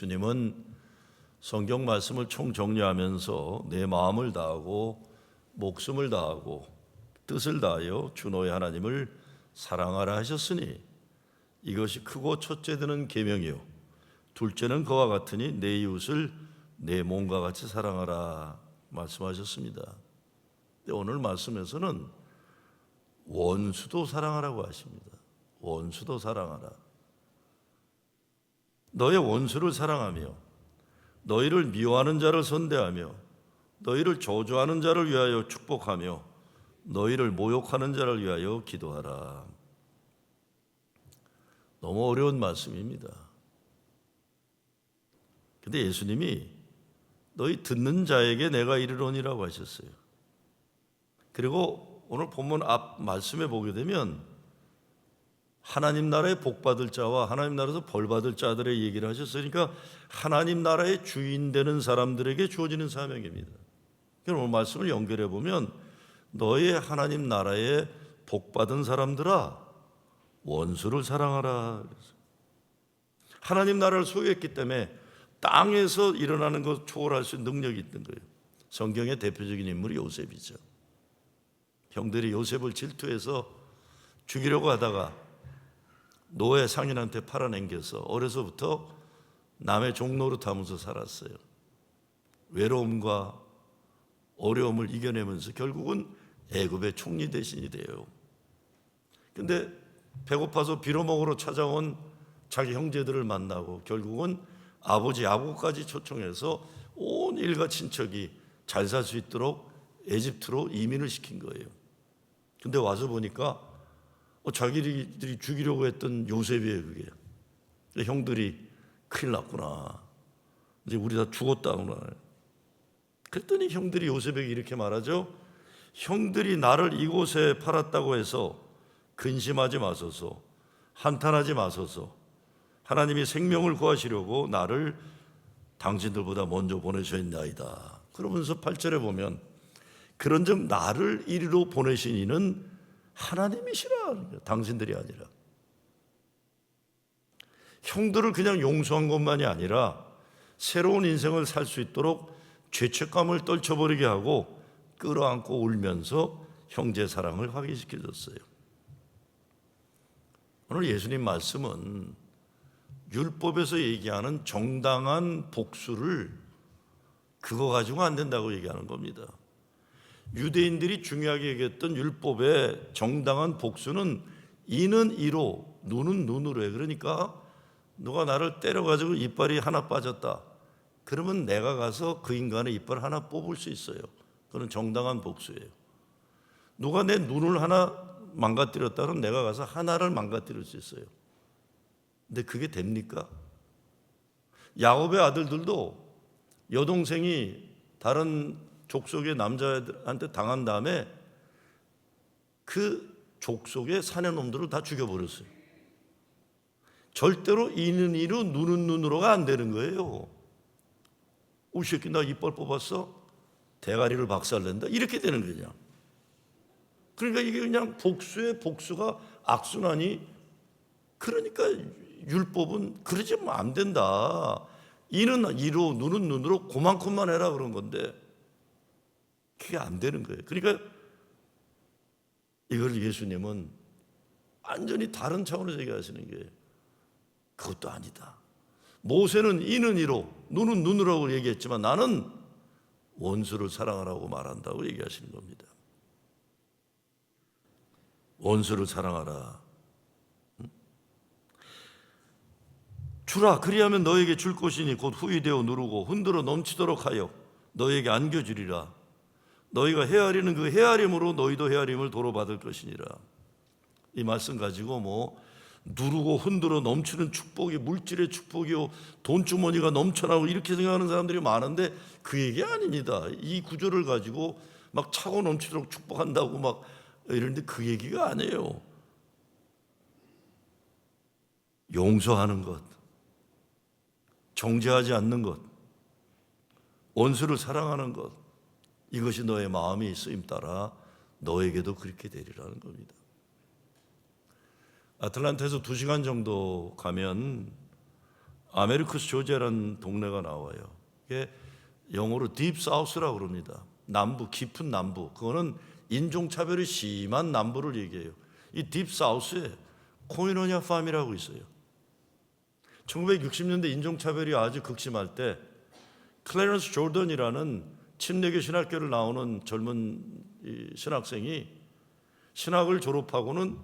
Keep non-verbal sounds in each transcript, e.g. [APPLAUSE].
예수님은 성경 말씀을 총정리하면서 내 마음을 다하고 목숨을 다하고 뜻을 다하여 주 너의 하나님을 사랑하라 하셨으니 이것이 크고 첫째 드는 계명이요 둘째는 그와 같으니 내 이웃을 내 몸과 같이 사랑하라 말씀하셨습니다. 오늘 말씀에서는 원수도 사랑하라고 하십니다. 원수도 사랑하라. 너의 원수를 사랑하며 너희를 미워하는 자를 선대하며 너희를 저주하는 자를 위하여 축복하며 너희를 모욕하는 자를 위하여 기도하라. 너무 어려운 말씀입니다. 근데 예수님이 너희 듣는 자에게 내가 이르노니라고 하셨어요. 그리고 오늘 본문 앞 말씀에 보게 되면 하나님 나라에 복 받을 자와 하나님 나라에서 벌 받을 자들의 얘기를 하셨으니까 하나님 나라의 주인 되는 사람들에게 주어지는 사명입니다. 그럼 말씀을 연결해 보면 너의 하나님 나라에 복 받은 사람들아 원수를 사랑하라. 하나님 나라를 소유했기 때문에 땅에서 일어나는 것 초월할 수 있는 능력이 있는 거예요. 성경의 대표적인 인물이 요셉이죠. 형들이 요셉을 질투해서 죽이려고 하다가 노예 상인한테 팔아넘겨서 어려서부터 남의 종노릇하면서 살았어요. 외로움과 어려움을 이겨내면서 결국은 애굽의 총리 대신이 돼요. 근데 배고파서 빌어먹으러 찾아온 자기 형제들을 만나고 결국은 아버지 야곱까지 초청해서 온 일가 친척이 잘 살 수 있도록 에집트로 이민을 시킨 거예요. 근데 와서 보니까 어, 자기들이 죽이려고 했던 요셉이에요, 그게. 형들이 큰일 났구나. 이제 우리 다 죽었다구나. 그랬더니 형들이 요셉에게 이렇게 말하죠. 형들이 나를 이곳에 팔았다고 해서 근심하지 마소서, 한탄하지 마소서. 하나님이 생명을 구하시려고 나를 당신들보다 먼저 보내셨나이다. 그러면서 8절에 보면 그런즉 나를 이리로 보내신 이는 하나님이시라 당신들이 아니라 형들을 그냥 용서한 것만이 아니라 새로운 인생을 살 수 있도록 죄책감을 떨쳐버리게 하고 끌어안고 울면서 형제 사랑을 확인시켜 줬어요. 오늘 예수님 말씀은 율법에서 얘기하는 정당한 복수를 그거 가지고 안 된다고 얘기하는 겁니다. 유대인들이 중요하게 얘기했던 율법의 정당한 복수는 이는 이로 눈은 눈으로 해. 그러니까 누가 나를 때려가지고 이빨이 하나 빠졌다. 그러면 내가 가서 그 인간의 이빨 하나 뽑을 수 있어요. 그건 정당한 복수예요. 누가 내 눈을 하나 망가뜨렸다면 내가 가서 하나를 망가뜨릴 수 있어요. 근데 그게 됩니까? 야곱의 아들들도 여동생이 다른 족속의 남자한테 당한 다음에 그 족속의 사내 놈들을 다 죽여버렸어요. 절대로 이는 이로 눈은 눈으로가 안 되는 거예요. 오 새끼 나 이빨 뽑았어? 대가리를 박살낸다 이렇게 되는 거냐. 그러니까 이게 그냥 복수의 복수가 악순환이 그러니까 율법은 그러지 안 된다. 이는 이로 눈은 눈으로 그만큼만 해라 그런 건데 그게 안 되는 거예요. 그러니까 이걸 예수님은 완전히 다른 차원에서 얘기하시는 게 그것도 아니다. 모세는 이는 이로 눈은 눈으로 얘기했지만 나는 원수를 사랑하라고 말한다고 얘기하시는 겁니다. 원수를 사랑하라. 주라 그리하면 너에게 줄 것이니 곧 후이 되어 누르고 흔들어 넘치도록 하여 너에게 안겨주리라. 너희가 헤아리는 그 헤아림으로 너희도 헤아림을 도로 받을 것이니라. 이 말씀 가지고 뭐 누르고 흔들어 넘치는 축복이 물질의 축복이요 돈주머니가 넘쳐나고 이렇게 생각하는 사람들이 많은데 그 얘기 아닙니다. 이 구조를 가지고 막 차고 넘치도록 축복한다고 막 이러는데 그 얘기가 아니에요. 용서하는 것, 정죄하지 않는 것, 원수를 사랑하는 것, 이것이 너의 마음이 쓰임 따라 너에게도 그렇게 되리라는 겁니다. 아틀란타에서 두 시간 정도 가면 아메리쿠스 조지아라는 동네가 나와요. 이게 영어로 딥 사우스라고 그럽니다. 남부 깊은 남부. 그거는 인종 차별이 심한 남부를 얘기해요. 이 딥 사우스에 코이노냐 팜이라고 있어요. 1960년대 인종 차별이 아주 극심할 때 클래런스 조던이라는 침례교 신학교를 나오는 젊은 이 신학생이 신학을 졸업하고는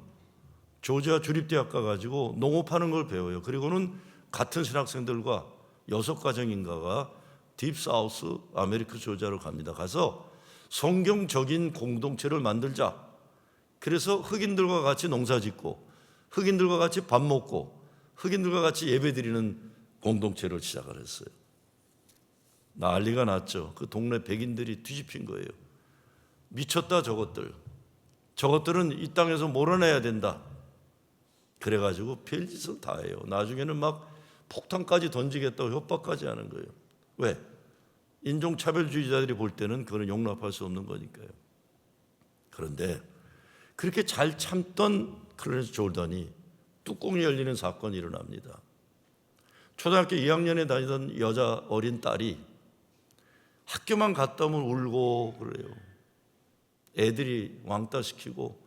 조지아 주립대학 가 가지고 농업하는 걸 배워요. 그리고는 같은 신학생들과 여섯 가정인가가 딥사우스 아메리카 조지아로 갑니다. 가서 성경적인 공동체를 만들자. 그래서 흑인들과 같이 농사 짓고 흑인들과 같이 밥 먹고 흑인들과 같이 예배 드리는 공동체를 시작을 했어요. 난리가 났죠. 그 동네 백인들이 뒤집힌 거예요. 미쳤다 저것들. 저것들은 이 땅에서 몰아내야 된다. 그래가지고 별짓을 다 해요. 나중에는 막 폭탄까지 던지겠다고 협박까지 하는 거예요. 왜? 인종차별주의자들이 볼 때는 그건 용납할 수 없는 거니까요. 그런데 그렇게 잘 참던 클래런스 졸단이 뚜껑이 열리는 사건이 일어납니다. 초등학교 2학년에 다니던 여자 어린 딸이 학교만 갔다 오면 울고 그래요. 애들이 왕따 시키고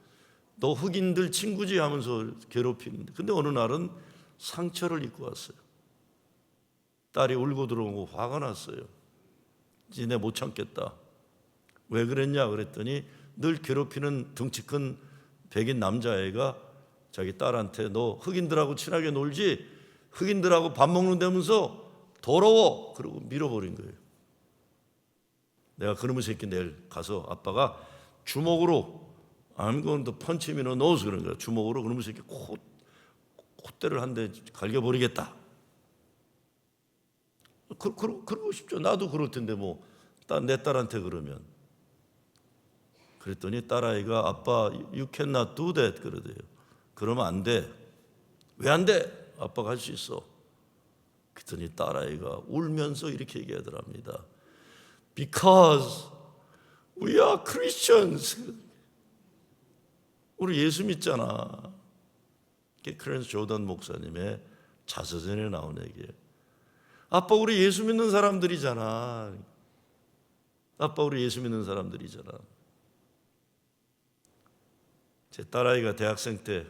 너 흑인들 친구지 하면서 괴롭히는데 근데 어느 날은 상처를 입고 왔어요. 딸이 울고 들어오고 화가 났어요. 이제 내 못 참겠다. 왜 그랬냐 그랬더니 늘 괴롭히는 덩치 큰 백인 남자애가 자기 딸한테 너 흑인들하고 친하게 놀지 흑인들하고 밥 먹는다면서 더러워 그러고 밀어버린 거예요. 내가 그놈의 새끼 내일 가서 아빠가 주먹으로 in the nose 그런 거야. 주먹으로 그놈의 새끼 코 콧대를 한 대 갈겨버리겠다. 그, 그, 그러고 싶죠. 나도 그럴 텐데 뭐내 딸한테 그러면 그랬더니 딸아이가 아빠 do that 그러대요. 그러면 안 돼. 왜 안 돼? 아빠가 할 수 있어. 그랬더니 딸아이가 울면서 이렇게 얘기하더랍니다. Because we are Christians. 우리 예수 믿잖아. 크랜스 조던 목사님의 자서전에 나온 얘기예요. 아빠 우리 예수 믿는 사람들이잖아. 아빠 우리 예수 믿는 사람들이잖아. 제 딸아이가 대학생 때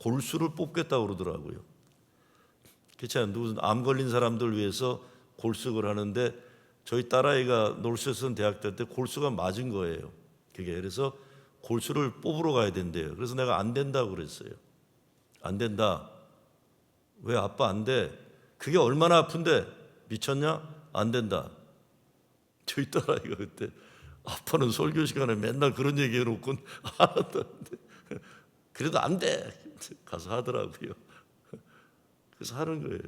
골수를 뽑겠다고 그러더라고요. 그렇잖아요. 누구 암 걸린 사람들 위해서 골수를 하는데 저희 딸아이가 놀수에서 대학 때 골수가 맞은 거예요. 그게 그래서 골수를 뽑으러 가야 된대요. 그래서 내가 안 된다고 그랬어요. 안 된다. 왜 아빠 안 돼? 그게 얼마나 아픈데 미쳤냐? 안 된다. 저희 딸아이가 그때 아빠는 설교 시간에 맨날 그런 얘기 해놓고 안 [LAUGHS] 한다는데 그래도 안 돼. 가서 하더라고요. 그래서 하는 거예요.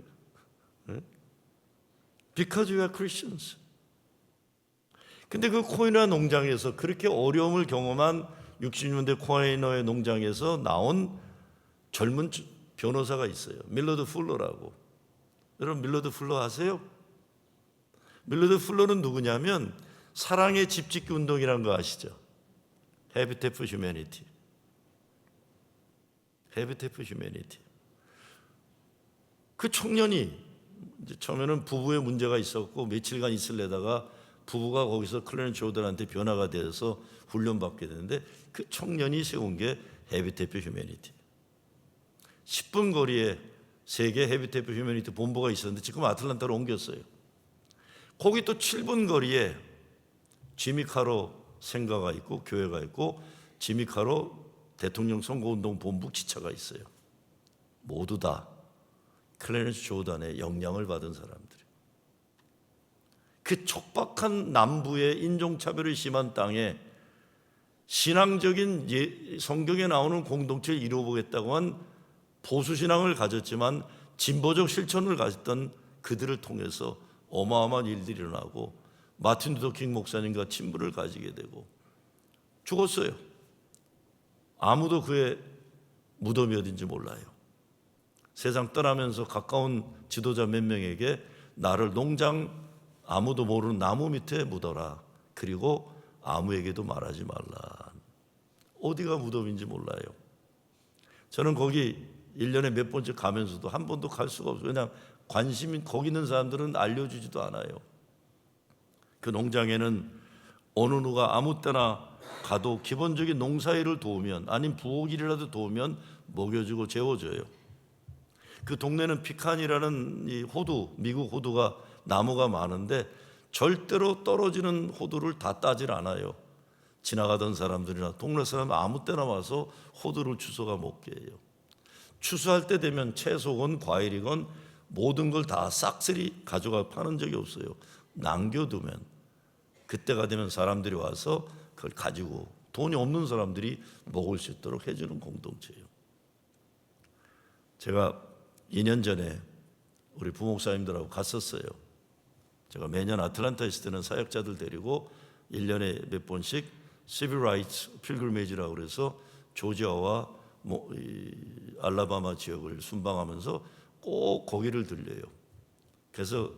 네? Because we are Christians. 근데 그 코이너 농장에서 그렇게 어려움을 경험한 60년대 코이너의 농장에서 나온 젊은 변호사가 있어요. 밀러드 풀러라고. 여러분 밀러드 풀러 아세요? 밀러드 풀러는 누구냐면 사랑의 집짓기 운동이라는 거 아시죠? 헤비테프 휴메니티. 헤비테프 휴메니티. 그 청년이 처음에는 부부의 문제가 있었고 며칠간 있을래다가 부부가 거기서 클레넌 조던한테 변화가 돼서 훈련받게 되는데 그 청년이 세운 게 헤비테프 휴메니티. 10분 거리에 세계 헤비테프 휴메니티 본부가 있었는데 지금 아틀란타로 옮겼어요. 거기 또 7분 거리에 지미카로 생가가 있고 교회가 있고 지미카로 대통령 선거운동 본부 기차가 있어요. 모두 다 클래런스 조단의 영향을 받은 사람들. 그 촉박한 남부의 인종차별이 심한 땅에 신앙적인 예, 성경에 나오는 공동체를 이루어보겠다고 한 보수신앙을 가졌지만 진보적 실천을 가졌던 그들을 통해서 어마어마한 일들이 일어나고 마틴 루더킹 목사님과 친분을 가지게 되고 죽었어요. 아무도 그의 무덤이 어딘지 몰라요. 세상 떠나면서 가까운 지도자 몇 명에게 나를 농장 아무도 모르는 나무 밑에 묻어라. 그리고 아무에게도 말하지 말라. 어디가 무덤인지 몰라요. 저는 거기 1년에 몇 번째 가면서도 한 번도 갈 수가 없어요. 그냥 관심 거기 있는 사람들은 알려주지도 않아요. 그 농장에는 어느 누가 아무 때나 가도 기본적인 농사일을 도우면 아니면 부엌일이라도 도우면 먹여주고 재워줘요. 그 동네는 피칸이라는 이 호두, 미국 호두가 나무가 많은데 절대로 떨어지는 호두를 다 따질 않아요. 지나가던 사람들이나 동네 사람 아무 때나 와서 호두를 주워가 먹게 해요. 추수할 때 되면 채소건 과일이건 모든 걸 다 싹쓸이 가져가 파는 적이 없어요. 남겨두면 그때가 되면 사람들이 와서 그걸 가지고 돈이 없는 사람들이 먹을 수 있도록 해주는 공동체예요. 제가 2년 전에 우리 부목사님들하고 갔었어요. 제가 매년 아틀란타 있을 때는 사역자들 데리고 1년에 몇 번씩 시빌 라이츠 필그메이지라고 그래서 조지아와 뭐, 이, 알라바마 지역을 순방하면서 꼭 거기를 들려요. 그래서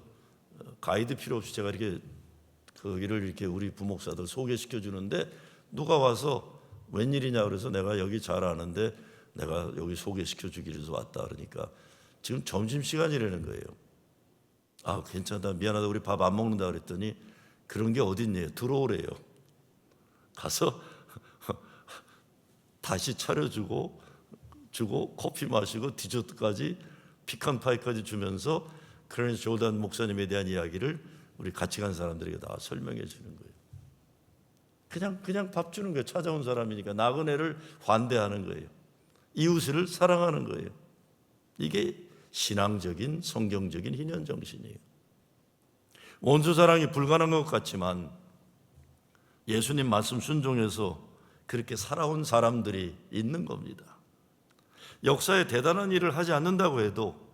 가이드 필요 없이 제가 이렇게 거기를 이렇게 우리 부목사들 소개시켜 주는데 누가 와서 웬일이냐 그래서 내가 여기 잘 아는데 내가 여기 소개시켜 주기 위해서 왔다 그러니까 지금 점심 시간이라는 거예요. 아 괜찮다 미안하다 우리 밥 안 먹는다 그랬더니 그런 게 어딨냐 들어오래요. 가서 [LAUGHS] 다시 차려주고 주고 커피 마시고 디저트까지 피칸 파이까지 주면서 크레스 조단 목사님에 대한 이야기를 우리 같이 간 사람들에게 다 설명해 주는 거예요. 그냥 그냥 밥 주는 거예요. 찾아온 사람이니까 나그네를 환대하는 거예요. 이웃을 사랑하는 거예요. 이게 신앙적인 성경적인 희년 정신이에요. 원수 사랑이 불가능한 것 같지만 예수님 말씀 순종해서 그렇게 살아온 사람들이 있는 겁니다. 역사에 대단한 일을 하지 않는다고 해도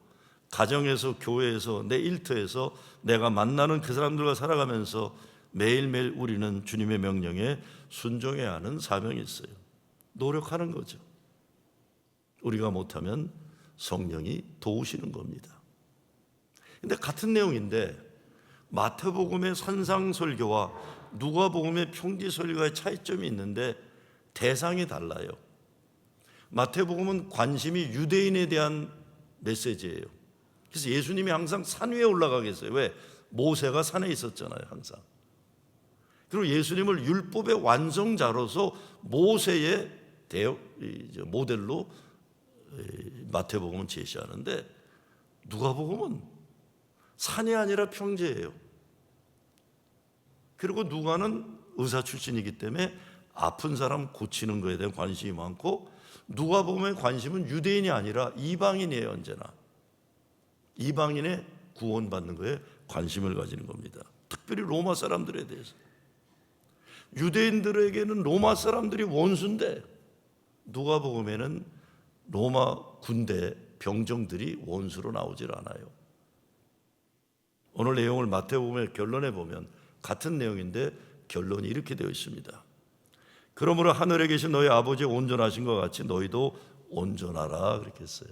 가정에서 교회에서 내 일터에서 내가 만나는 그 사람들과 살아가면서 매일매일 우리는 주님의 명령에 순종해야 하는 사명이 있어요. 노력하는 거죠. 우리가 못하면 성령이 도우시는 겁니다. 근데 같은 내용인데 마태복음의 선상설교와 누가복음의 평지설교의 차이점이 있는데 대상이 달라요. 마태복음은 관심이 유대인에 대한 메시지예요. 그래서 예수님이 항상 산 위에 올라가겠어요. 왜? 모세가 산에 있었잖아요, 항상. 그리고 예수님을 율법의 완성자로서 모세의 대역 모델로 마태복음은 제시하는데 누가복음은 산이 아니라 평지예요. 그리고 누가는 의사 출신이기 때문에 아픈 사람 고치는 것에 대한 관심이 많고 누가복음의 관심은 유대인이 아니라 이방인이에요 언제나 이방인의 구원받는 거에 관심을 가지는 겁니다. 특별히 로마 사람들에 대해서 유대인들에게는 로마 사람들이 원수인데 누가복음에는 로마 군대 병정들이 원수로 나오질 않아요. 오늘 내용을 마태복음의 결론에 보면 같은 내용인데 결론이 이렇게 되어 있습니다. 그러므로 하늘에 계신 너희 아버지 온전하신 것 같이 너희도 온전하라 그렇게 했어요.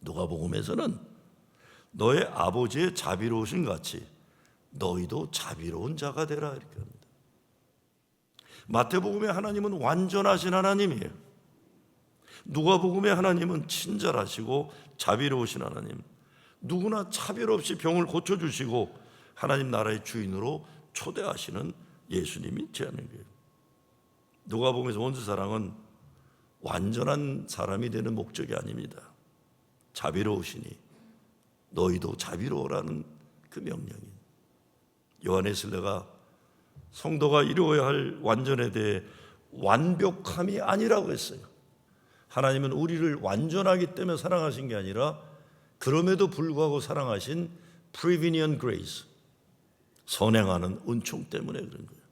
누가복음에서는 너의 아버지의 자비로우신 같이 너희도 자비로운 자가 되라 이렇게 합니다. 마태복음의 하나님은 완전하신 하나님이에요. 누가복음의 하나님은 친절하시고 자비로우신 하나님. 누구나 차별 없이 병을 고쳐 주시고 하나님 나라의 주인으로 초대하시는 예수님이 제하는 거예요. 누가복음에서 원수 사랑은 완전한 사람이 되는 목적이 아닙니다. 자비로우시니 너희도 자비로우라는 그 명령이 요한에슬레가 성도가 이루어야 할 완전에 대해 완벽함이 아니라고 했어요. 하나님은 우리를 완전하기 때문에 사랑하신 게 아니라 그럼에도 불구하고 사랑하신 prevenient grace 선행하는 은총 때문에 그런 거예요.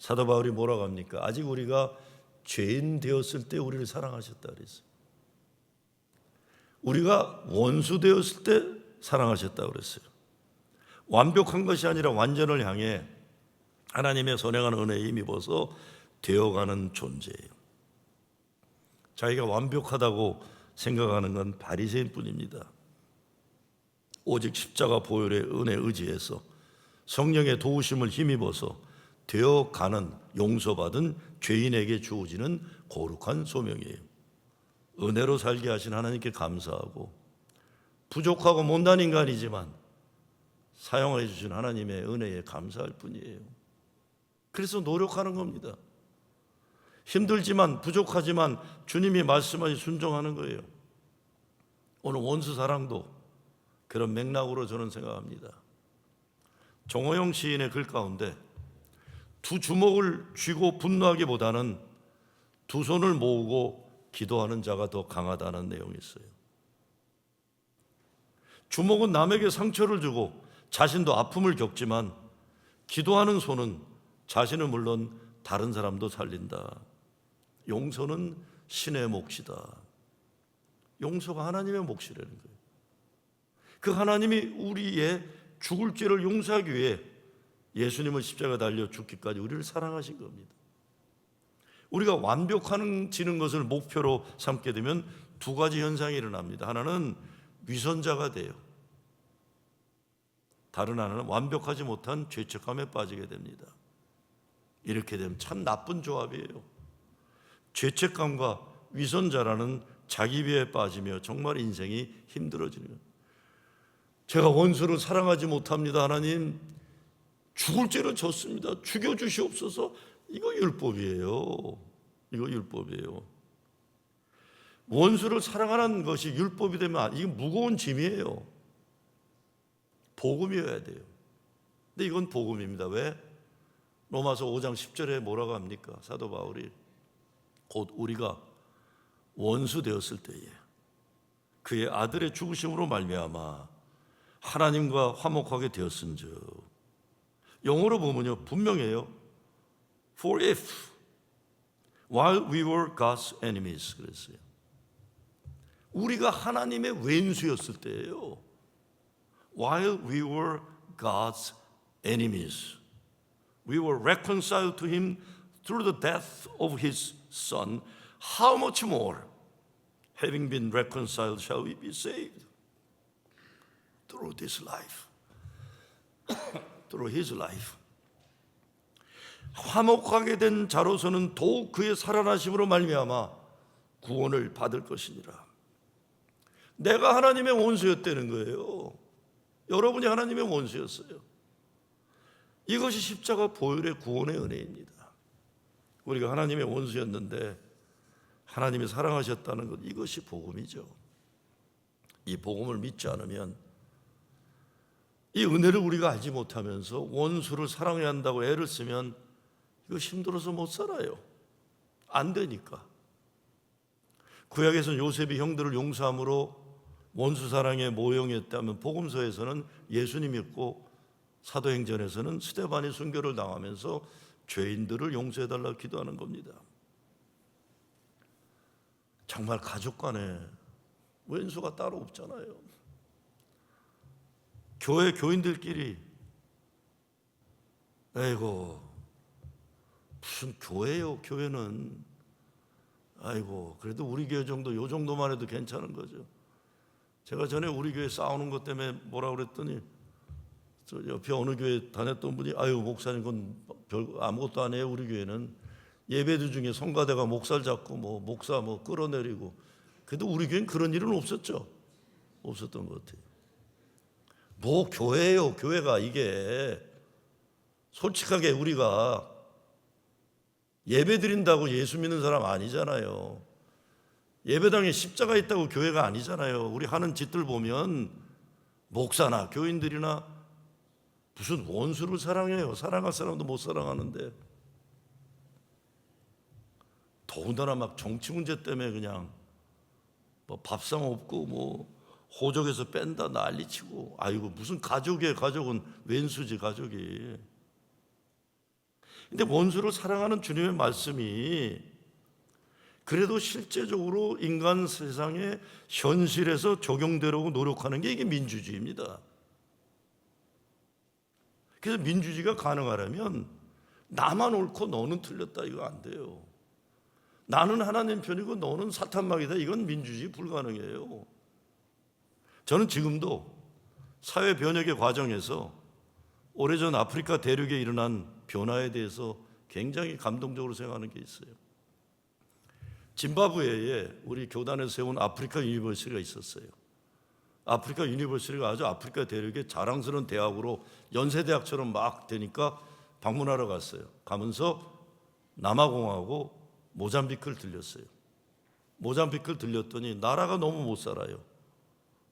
사도 바울이 뭐라고 합니까? 아직 우리가 죄인 되었을 때 우리를 사랑하셨다 그랬어요. 우리가 원수 되었을 때 사랑하셨다 그랬어요. 완벽한 것이 아니라 완전을 향해 하나님의 선행하는 은혜에 힘입어서 되어가는 존재예요. 자기가 완벽하다고 생각하는 건 바리새인뿐입니다. 오직 십자가 보혈의 은혜 의지해서 성령의 도우심을 힘입어서 되어 가는 용서받은 죄인에게 주어지는 거룩한 소명이에요. 은혜로 살게 하신 하나님께 감사하고 부족하고 못난 인간이지만 사용해 주신 하나님의 은혜에 감사할 뿐이에요. 그래서 노력하는 겁니다. 힘들지만 부족하지만 주님이 말씀하신 순종하는 거예요. 오늘 원수 사랑도 그런 맥락으로 저는 생각합니다. 정호영 시인의 글 가운데 두 주먹을 쥐고 분노하기보다는 두 손을 모으고 기도하는 자가 더 강하다는 내용이 있어요. 주먹은 남에게 상처를 주고 자신도 아픔을 겪지만 기도하는 손은 자신은 물론 다른 사람도 살린다. 용서는 신의 몫이다. 용서가 하나님의 몫이라는 거예요. 그 하나님이 우리의 죽을 죄를 용서하기 위해 예수님을 십자가 달려 죽기까지 우리를 사랑하신 겁니다. 우리가 완벽하지는 것을 목표로 삼게 되면 두 가지 현상이 일어납니다. 하나는 위선자가 돼요. 다른 하나는 완벽하지 못한 죄책감에 빠지게 됩니다. 이렇게 되면 참 나쁜 조합이에요. 죄책감과 위선자라는 자기 비에 빠지며 정말 인생이 힘들어지는. 제가 원수를 사랑하지 못합니다. 하나님 죽을 죄를 졌습니다. 죽여 주시옵소서. 이거 율법이에요. 이거 율법이에요. 원수를 사랑하는 것이 율법이 되면 이게 무거운 짐이에요. 복음이어야 돼요. 근데 이건 복음입니다. 왜? 로마서 5장 10절에 뭐라고 합니까? 사도 바울이 곧 우리가 원수 되었을 때에 그의 아들의 죽으심으로 말미암아 하나님과 화목하게 되었은즉 영어로 보면요 분명해요. For if while we were God's enemies 그랬어요. 우리가 하나님의 왼수였을 때예요. While we were God's enemies, we were reconciled to Him through the death of His Son. How much more, having been reconciled, shall we be saved through this life? through His life. 화목하게 된 자로서는 더욱 그의 살아나심으로 말미암아 구원을 받을 것이니라. 내가 하나님의 원수였다는 거예요. 여러분이 하나님의 원수였어요. 이것이 십자가 보혈의 구원의 은혜입니다. 우리가 하나님의 원수였는데 하나님이 사랑하셨다는 것 이것이 복음이죠. 이 복음을 믿지 않으면 이 은혜를 우리가 알지 못하면서 원수를 사랑해야 한다고 애를 쓰면 이거 힘들어서 못 살아요. 안 되니까. 구약에서는 요셉이 형들을 용서함으로 원수 사랑의 모형이었다면 복음서에서는 예수님이었고 사도행전에서는 스테반이 순교를 당하면서 죄인들을 용서해 달라고 기도하는 겁니다. 정말 가족 간에 왼수가 따로 없잖아요. 교회 교인들끼리 아이고 무슨 교회요 교회는 아이고 그래도 우리 교회 정도 요 정도만 해도 괜찮은 거죠. 제가 전에 우리 교회 싸우는 것 때문에 뭐라 그랬더니 저 옆에 어느 교회 다녔던 분이 아유 목사님 그건 별 아무것도 안 해요 우리 교회는. 예배들 중에 성가대가 목살 잡고 뭐 목사 뭐 끌어내리고. 그래도 우리 교회는 그런 일은 없었죠. 없었던 것 같아요. 뭐 교회예요 교회가 이게. 솔직하게 우리가 예배 드린다고 예수 믿는 사람 아니잖아요. 예배당에 십자가 있다고 교회가 아니잖아요. 우리 하는 짓들 보면 목사나 교인들이나 무슨 원수를 사랑해요. 사랑할 사람도 못 사랑하는데. 더군다나 막 정치 문제 때문에 그냥 뭐 밥상 없고 뭐 호적에서 뺀다 난리치고 아이고 무슨 가족이에요 가족은 왼수지 가족이 근데 원수를 사랑하는 주님의 말씀이 그래도 실제적으로 인간 세상의 현실에서 적용되려고 노력하는 게 이게 민주주의입니다. 그래서 민주주의가 가능하려면 나만 옳고 너는 틀렸다 이거 안 돼요. 나는 하나님 편이고 너는 사탄막이다 이건 민주주의 불가능해요. 저는 지금도 사회 변혁의 과정에서 오래전 아프리카 대륙에 일어난 변화에 대해서 굉장히 감동적으로 생각하는 게 있어요. 짐바브웨에 우리 교단에서 세운 아프리카 유니버시티가 있었어요. 아프리카 유니버시티가 아주 아프리카 대륙의 자랑스러운 대학으로 연세대학처럼 막 되니까 방문하러 갔어요. 가면서 남아공하고 모잠비크를 들렸어요. 모잠비크를 들렸더니 나라가 너무 못 살아요.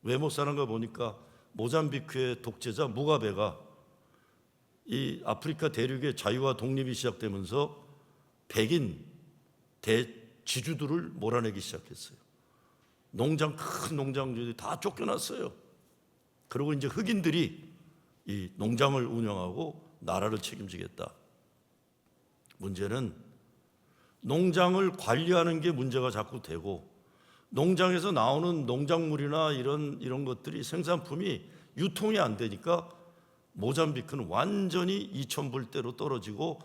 왜 못 사는가 보니까 모잠비크의 독재자 무가베가 이 아프리카 대륙의 자유와 독립이 시작되면서 백인 대지주들을 몰아내기 시작했어요. 농장 큰 농장주들이 다 쫓겨났어요. 그리고 이제 흑인들이 이 농장을 운영하고 나라를 책임지겠다. 문제는 농장을 관리하는 게 문제가 자꾸 되고 농장에서 나오는 농작물이나 이런 이런 것들이 생산품이 유통이 안 되니까 모잠비크는 완전히 2천불대로 떨어지고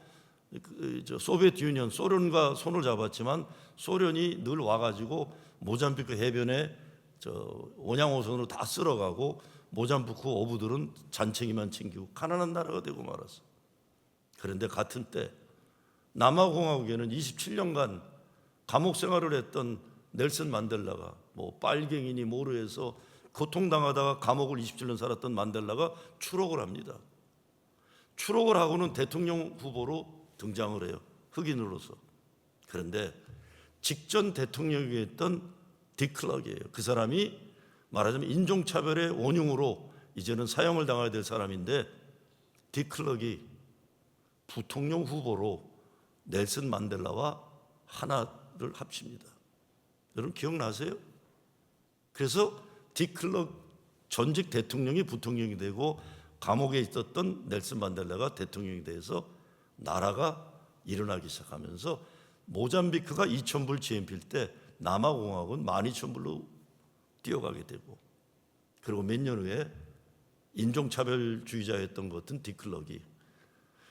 그, 저 소비에트 유니언 소련과 손을 잡았지만 소련이 늘 와가지고 모잠비크 해변에 저 원양어선으로 다 쓸어가고 모잠비크 어부들은 잔챙이만 챙기고 가난한 나라가 되고 말았어. 그런데 같은 때 남아공화국에는 27년간 감옥 생활을 했던 넬슨 만델라가 뭐 빨갱이니 뭐로 해서 고통당하다가 감옥을 27년 살았던 만델라가 추록을 합니다. 추록을 하고는 대통령 후보로 등장을 해요. 흑인으로서. 그런데 직전 대통령이 했던 디클럭이에요. 그 사람이 말하자면 인종차별의 원흉으로 이제는 사형을 당해야 될 사람인데 디클럭이 부통령 후보로 넬슨 만델라와 하나를 합칩니다. 여러분 기억나세요? 그래서 디클럭 전직 대통령이 부통령이 되고 감옥에 있었던 넬슨 만델라가 대통령이 돼서 나라가 일어나기 시작하면서 모잠비크가 2,000불 GNP일 때 남아공화국은 12,000불로 뛰어가게 되고 그리고 몇 년 후에 인종차별주의자였던 것 같은 디클럭이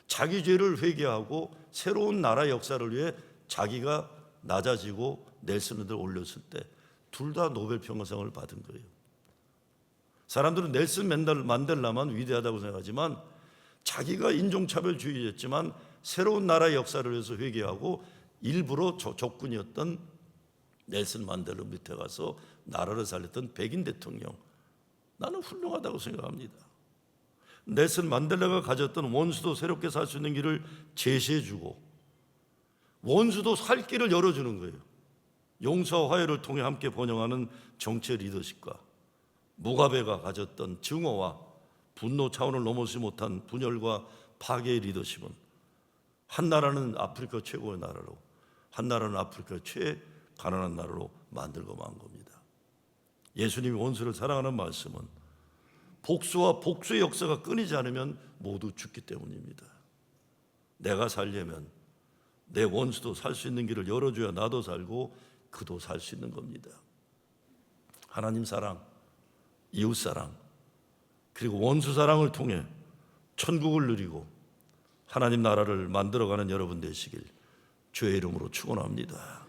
자기 죄를 회개하고 새로운 나라 역사를 위해 자기가 낮아지고 넬슨을 올렸을 때 둘 다 노벨 평화상을 받은 거예요. 사람들은 넬슨 만델라만 위대하다고 생각하지만 자기가 인종차별주의였지만 새로운 나라의 역사를 위해서 회개하고 일부러 저- 적군이었던 넬슨 만델라 밑에 가서 나라를 살렸던 백인 대통령 나는 훌륭하다고 생각합니다. 넬슨 만델라가 가졌던 원수도 새롭게 살 수 있는 길을 제시해주고 원수도 살 길을 열어주는 거예요. 용서와 화해를 통해 함께 번영하는 정치 리더십과 무가베가 가졌던 증오와 분노 차원을 넘어서지 못한 분열과 파괴의 리더십은 한 나라는 아프리카 최고의 나라로 한 나라는 아프리카 최 가난한 나라로 만들고 만 겁니다. 예수님이 원수를 사랑하는 말씀은 복수와 복수의 역사가 끊이지 않으면 모두 죽기 때문입니다. 내가 살려면 내 원수도 살 수 있는 길을 열어줘야 나도 살고 그도 살 수 있는 겁니다. 하나님 사랑, 이웃 사랑, 그리고 원수 사랑을 통해 천국을 누리고 하나님 나라를 만들어가는 여러분 되시길 주의 이름으로 축원합니다.